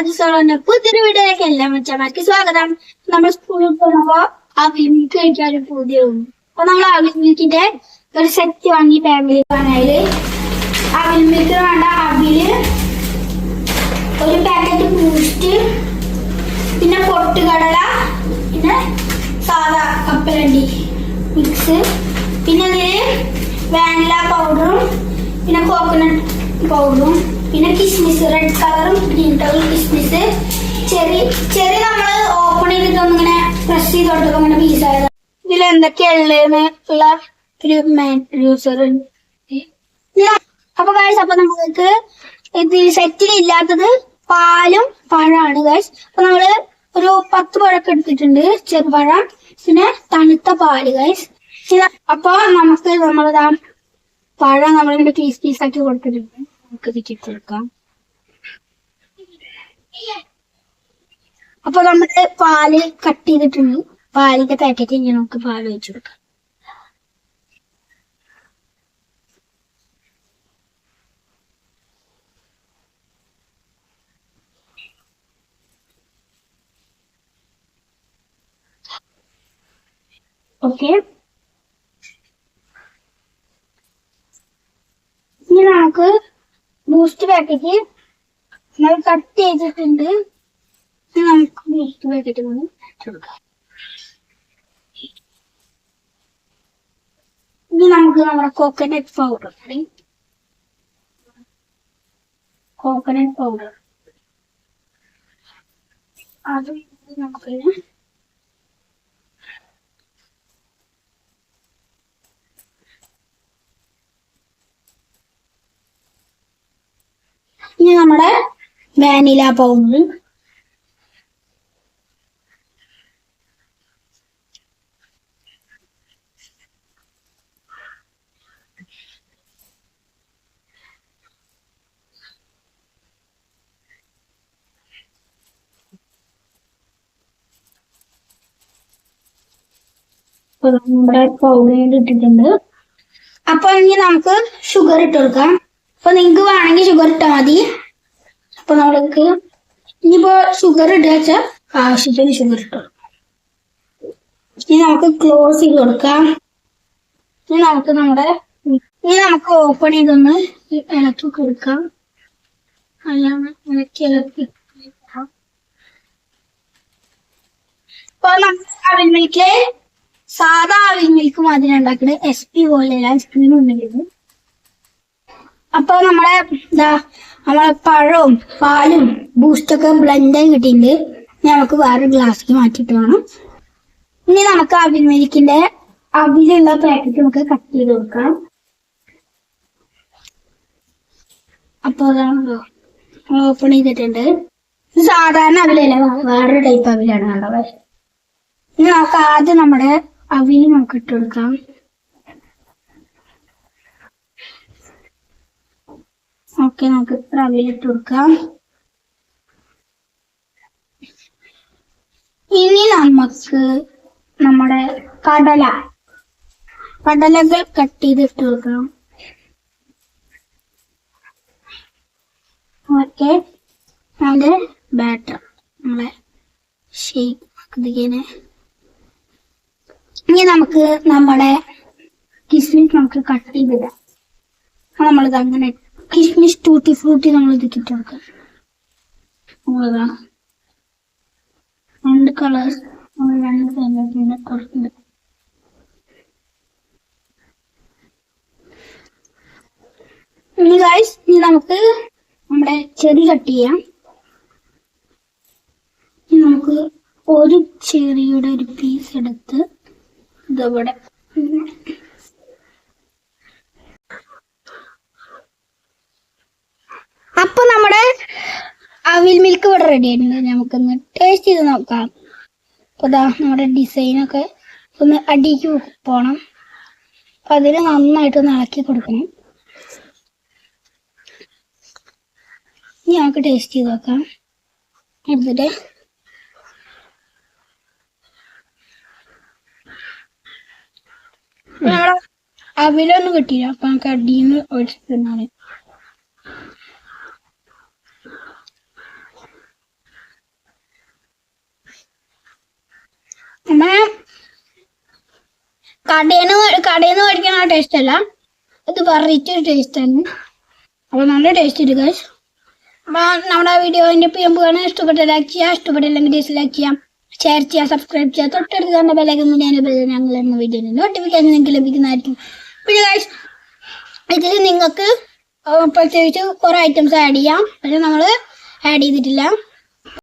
അതിസോളന്റെ പുതിയൊരു വീഡിയോയിലേക്ക് എല്ലാം വെച്ചാൽ സ്വാഗതം. നമ്മൾ സ്കൂളിൽ പോകുമ്പോ അവിൽ മിൽക്ക് കഴിക്കാൻ പുതിയ അപ്പൊ നമ്മൾ അവിൽ മിൽക്കിന്റെ ഒരു സെറ്റ് വാങ്ങി ഫാമിലി വാങ്ങാൽ അവിൽ മിൽക്ക് വേണ്ട അവിൽ ഒരു പാക്കറ്റ് ബൂസ്റ്റ് പിന്നെ പൊട്ടുകടല പിന്നെ സാധാ കപ്പലണ്ടി മിക്സ് പിന്നെ അതിൽ വാനില പൗഡറും പിന്നെ കോക്കനട്ട് പൗഡറും പിന്നെ കിസ്മിസ് റെഡ് കളറും ഗ്രീൻ കളറും കിസ്മിസ് ചെറി ചെറി നമ്മൾ ഓപ്പൺ ചെയ്തിട്ടൊന്നും ഇങ്ങനെ പ്രസ് ചെയ്ത് കൊടുത്തപ്പോ ഇങ്ങനെ ആയത്. ഇതിൽ യൂസർ അപ്പൊ ഗായ്സ് അപ്പൊ നമുക്ക് ഇത് സെറ്റിൽ ഇല്ലാത്തത് പാലും പഴമാണ് ഗായ്സ് അപ്പൊ നമ്മൾ ഒരു പത്ത് പഴമൊക്കെ എടുത്തിട്ടുണ്ട് ചെറുപഴം പിന്നെ തണുത്ത പാൽ ഗൈസ് അപ്പൊ നമുക്ക് നമ്മളിതാ പഴം നമ്മളിങ്ങനെ പീസ് പീസ് ആക്കി കൊടുത്തിട്ടുണ്ട്. നമുക്ക് കൊടുക്കാം അപ്പൊ നമ്മൾ പാൽ കട്ട് ചെയ്തിട്ടുണ്ട്. പാലിന്റെ പാക്കറ്റ് ഇങ്ങനെ നമുക്ക് പാൽ ഒഴിച്ചു കൊടുക്കാം. ഓക്കെ. ഇനി നമുക്ക് ബൂസ്റ്റ് പാക്കറ്റ് നമ്മൾ കട്ട് ചെയ്തിട്ടുണ്ട്. നമുക്ക് ബൂസ്റ്റ് പാക്കറ്റ് ഒന്ന് ഇനി നമുക്ക് നമ്മുടെ കോക്കനട്ട് പൗഡർ കോക്കനട്ട് പൗഡർ അത് നമുക്ക് ഇനി നമ്മുടെ വാനില പൗഡർ നമ്മുടെ പൗഡർ ഇട്ടിട്ടുണ്ട്. അപ്പൊ ഇനി നമുക്ക് ഷുഗർ ഇട്ട് കൊടുക്കാം. അപ്പൊ നിങ്ങക്ക് വേണമെങ്കിൽ ഷുഗർ ഇട്ടാൽ മതി. അപ്പൊ നമ്മൾക്ക് ഇനിയിപ്പോ ഷുഗർ ഇടുക വെച്ചാൽ ആവശ്യത്തിന് ഷുഗർ ഇട്ടു ഇനി നമുക്ക് ക്ലോസ് ചെയ്ത് കൊടുക്കാം. ഇനി നമുക്ക് നമ്മുടെ ഇനി നമുക്ക് ഓപ്പൺ ചെയ്തൊന്ന് ഇളക്കി കൊടുക്കാം. അല്ലാതെ ഇളക്കി ഇളക്കി. ഇപ്പൊ അവിൽ മിൽക്കിൽ സാധാ അവിൽ മിൽക്ക് മാതിരി ഉണ്ടാക്കുന്നത് എസ് പി പോലെയല്ല ഐസ്ക്രീം ഒന്നുമില്ല അപ്പൊ നമ്മളെ ഇതാ നമ്മളെ പഴവും പാലും ബൂസ്റ്റൊക്കെ ബ്ലെൻഡായി കിട്ടിയിട്ടുണ്ട്. നമുക്ക് വേറെ ഗ്ലാസ്സിൽ മാറ്റിയിട്ട് വേണം. ഇനി നമുക്ക് അവിൽ മിൽക്കിന്റെ അവിലുള്ള പാക്കറ്റ് നമുക്ക് കട്ട് ചെയ്ത് കൊടുക്കാം. അപ്പൊ അതാണല്ലോ ഓപ്പൺ ചെയ്തിട്ടുണ്ട്. സാധാരണ അവിലല്ല വേറൊരു ടൈപ്പ് അവിലാണ് കണ്ടത് ഇനി നമുക്ക് ആദ്യം നമ്മുടെ അവിൽ നമുക്ക് ഇട്ട് കൊടുക്കാം. ഓക്കെ നമുക്ക് റവയിലിട്ട് കൊടുക്കാം. ഇനി നമുക്ക് നമ്മുടെ കടല. കടലകൾ കട്ട് ചെയ്തിട്ട് കൊടുക്കണം. ഓക്കെ അതിന്റെ ബാറ്റർ നമ്മളെ ഷേപ്പ് ഇതിങ്ങനെ ഇനി നമുക്ക് നമ്മുടെ കിസ്മിസ് നമുക്ക് കട്ട് ചെയ്തിടാം. നമ്മളിത് അങ്ങനെ കിസ്മിസ് ടൂട്ടി ഫ്രൂട്ടി നമ്മൾ ഇത് കിട്ടും നമ്മളതാ രണ്ട് കളേഴ്സ്. നമ്മൾ രണ്ട് തേങ്ങ കൊടുക്കുന്നുണ്ട് ഇനി ഗൈസ് ഇനി നമുക്ക് നമ്മുടെ ചെറി കട്ട് ചെയ്യാം. ഇനി നമുക്ക് ഒരു ചെറിയുടെ ഒരു പീസ് എടുത്ത് ഇതവിടെ അപ്പൊ നമ്മുടെ അവിൽ മിൽക്ക് ഇവിടെ റെഡി ആയിട്ടുണ്ട്. നമുക്കൊന്ന് ടേസ്റ്റ് ചെയ്ത് നോക്കാം. അപ്പൊ ഇതാ നമ്മുടെ ഡിസൈനൊക്കെ ഒന്ന് അടിക്ക് പോണം. അപ്പൊ അതിന് നന്നായിട്ടൊന്ന് ഇളക്കി കൊടുക്കണം. ഇനി നമുക്ക് ടേസ്റ്റ് ചെയ്ത് നോക്കാം. എടുത്തിട്ട് അവിലൊന്നും കിട്ടിയില്ല. അപ്പൊ നമുക്ക് അടിയിൽ നിന്ന് ഒഴിച്ച് കടയിൽ കടയിൽ നിന്ന് മേടിക്കുന്ന ടേസ്റ്റ് അല്ല. അത് വെറൈറ്റി ടേസ്റ്റ് ആണ്. അപ്പോൾ നല്ല ടേസ്റ്റ് ഉണ്ട് ഗൈസ് അപ്പോൾ നമ്മുടെ വീഡിയോന്റെ പിയം പോകാൻ ഇഷ്ടപ്പെട്ട ലൈക്ക് ചെയ്യുക ഇഷ്ടപ്പെട്ടില്ലെങ്കിൽ ഡിസ്ലൈക്ക് ചെയ്യാം. ഷെയർ ചെയ്യുക സബ്സ്ക്രൈബ് ചെയ്യുക തൊട്ടടുത്ത് തന്നെ ബെലൈക്കൻ ഞാൻ ഞങ്ങൾ എന്ന വീഡിയോ നോട്ടിഫിക്കേഷൻ നിങ്ങൾക്ക് ലഭിക്കുന്നതായിരിക്കും. പിന്നെ ഗൈസ് ഇതിൽ നിങ്ങൾക്ക് പ്രത്യേകിച്ച് കുറേ ഐറ്റംസ് ആഡ് ചെയ്യാം. പക്ഷെ നമ്മൾ ആഡ് ചെയ്തിട്ടില്ല.